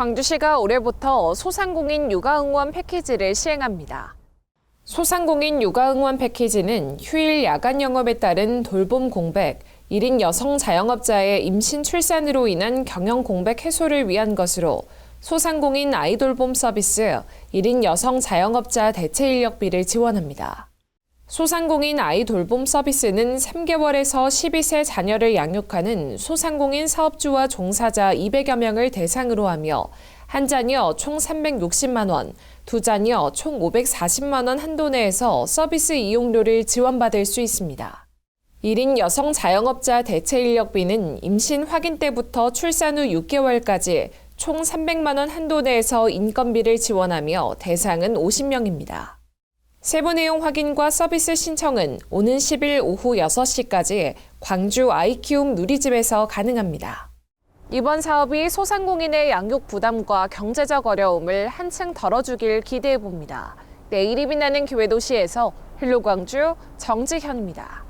광주시가 올해부터 소상공인 육아 응원 패키지를 시행합니다. 소상공인 육아 응원 패키지는 휴일 야간 영업에 따른 돌봄 공백, 1인 여성 자영업자의 임신 출산으로 인한 경영 공백 해소를 위한 것으로 소상공인 아이돌봄 서비스, 1인 여성 자영업자 대체 인력비를 지원합니다. 소상공인 아이 돌봄 서비스는 3개월에서 12세 자녀를 양육하는 소상공인 사업주와 종사자 200여 명을 대상으로 하며 한 자녀 총 360만 원, 두 자녀 총 540만 원 한도 내에서 서비스 이용료를 지원받을 수 있습니다. 1인 여성 자영업자 대체 인력비는 임신 확인 때부터 출산 후 6개월까지 총 300만 원 한도 내에서 인건비를 지원하며 대상은 50명입니다. 세부 내용 확인과 서비스 신청은 오는 10일 오후 6시까지 광주 아이키움 누리집에서 가능합니다. 이번 사업이 소상공인의 양육 부담과 경제적 어려움을 한층 덜어주길 기대해 봅니다. 내일이 빛나는 교회 도시에서 헬로 광주 정지현입니다.